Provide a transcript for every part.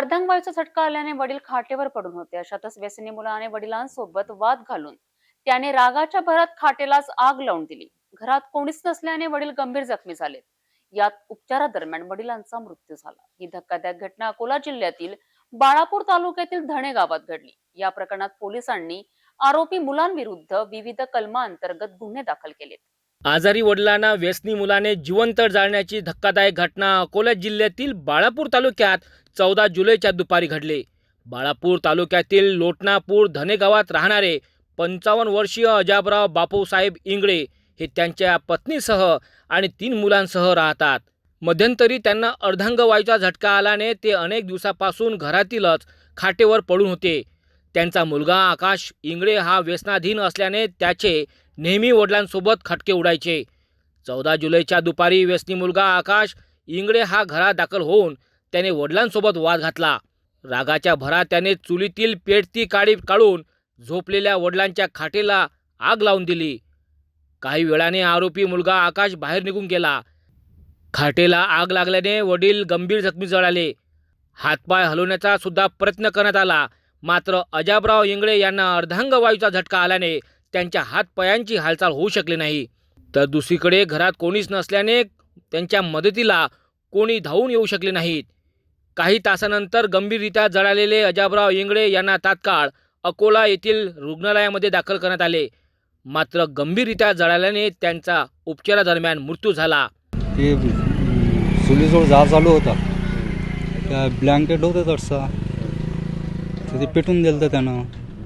अर्धांगवायूचा झटका आल्याने वडील खाटेवर पडून होते. अशातच व्यसनी मुलाने वडिलांसोबत वाद घालून त्याने रागाच्या भरात खाटेलाच आग लावून दिली. घरात कोणीच नसल्याने वडील गंभीर जखमी झाले यात उपचारादरम्यान वडिलांचा मृत्यू झाला. ही धक्कादायक घटना अकोला जिल्ह्यातील बाळापूर तालुक्यातील धणे गावात घडली. या प्रकरणात पोलिसांनी आरोपी मुलांविरुद्ध विविध कलमांतर्गत गुन्हे दाखल केलेत. आजारी वडिलांना व्यसनी मुलाने जिवंत जाळण्याची धक्कादायक घटना अकोला जिल्ह्यातील बाळापूर तालुक्यात चौदा जुलैच्या दुपारी घडले. बाळापूर तालुक्यातील लोटनापूर धने गावात राहणारे पंचावन्न वर्षीय अजाबराव बापूसाहेब इंगळे हे त्यांच्या पत्नीसह आणि तीन मुलांसह राहतात. मध्यंतरी त्यांना अर्धांगवायूचा झटका आल्याने ते अनेक दिवसापासून घरातीलच खाटेवर पडून होते. त्यांचा मुलगा आकाश इंगळे हा व्यसनाधीन असल्याने त्याचे नेहमी वडिलांसोबत खटके उडायचे. चौदा जुलैच्या दुपारी व्यसनी मुलगा आकाश इंगळे हा घरात दाखल होऊन त्याने वडिलांसोबत वाद घातला. रागाच्या भरात त्याने चुलीतील पेटती काडी काढून झोपलेल्या वडिलांच्या खाटेला आग लावून दिली. काही वेळाने आरोपी मुलगा आकाश बाहेर निघून गेला. खाटेला आग लागल्याने वडील गंभीर जखमी जळाले. हातपाय हलवण्याचा सुद्धा प्रयत्न करण्यात आला. मात्र अजाबराव इंगळे यांना अर्धांगवायूचा झटका आल्याने त्यांच्या हातपायांची हालचाल होऊ शकली नाही. तर दुसरीकडे घरात कोणीच नसल्याने त्यांच्या मदतीला कोणी धावून येऊ शकले नाहीत. काही तासानंतर गंभीररित्या जळालेले अजाबराव इंगळे यांना तात्काळ अकोला येथील रुग्णालयामध्ये दाखल करण्यात आले. मात्र गंभीररित्या जळाल्याने त्यांचा उपचारादरम्यान मृत्यू झाला. ते सुलीजवळ जाळ चालू होता. त्या ब्लँकेट होतं तडसा. तर ते पेटून दिलं होतं त्यानं.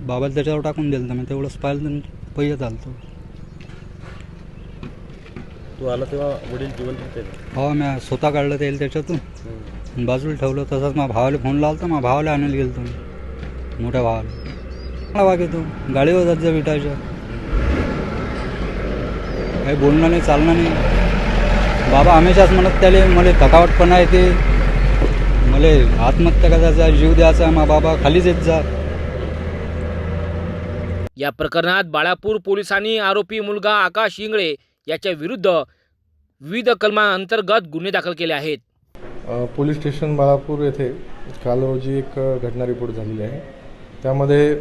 बाबाला त्याच्यावर टाकून दिलं होतं मी तेवढंच पाहिलं तर पहिलं चालतो. तू आला तेव्हा वडील जिवंत होते हो मी स्वतः काढलं तेल त्याच्यातून. बाजूला ठेवलं तसंच माझ्या भावाला फोन लावला तर माझ्या भावाला आणायला गेलो तुम्ही मोठ्या भावाला. वाग येतो गाडीवर जात जा विटायच्या काही बोलणं नाही चालणं नाही. बाबा हमेशाच म्हणत त्याले मला थकावटपणा येते. मला आत्महत्या करायचा जीव द्यायचा मा बाबा खालीच येत जा. या प्रकरणात बाळापूर पोलिसांनी आरोपी मुलगा आकाश इंगळे याच्या विरुद्ध विविध कलमांतर्गत गुन्हे दाखल केले आहेत. पोलीस स्टेशन बाळापूर येथे काल रोजी एक घटना रिपोर्ट झालेली आहे. त्यामध्ये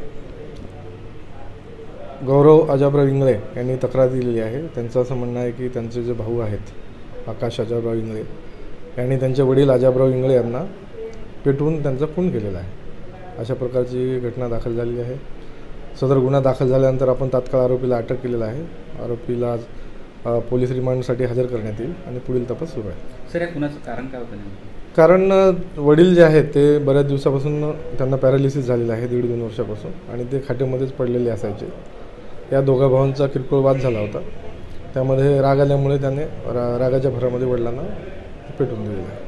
गौरव अजाबराव इंगळे यांनी तक्रार दिलेली आहे. त्यांचं असं म्हणणं आहे की त्यांचे जे भाऊ आहेत आकाश अजाबराव इंगळे यांनी त्यांचे वडील अजाबराव इंगळे यांना पेटवून त्यांचा खून केलेला आहे. अशा प्रकारची घटना दाखल झालेली आहे. सदर गुन्हा दाखल झाल्यानंतर आपण तात्काळ आरोपीला अटक केलेला आहे. आरोपीला पोलीस रिमांडसाठी हजर करण्यात येईल आणि पुढील तपास सुरू आहे. सर या खुनाचं कारण काय होतं कारण वडील जे आहेत ते बऱ्याच दिवसापासून त्यांना पॅरालिसिस झालेलं आहे दीड दोन वर्षापासून आणि ते खाटेमध्येच पडलेले असायचे. या दोघा भावांचा किरकोळ वाद झाला होता. त्यामध्ये राग आल्यामुळे त्याने रा रागाच्या भरामध्ये वडिलांना पेटून दिलेलं आहे.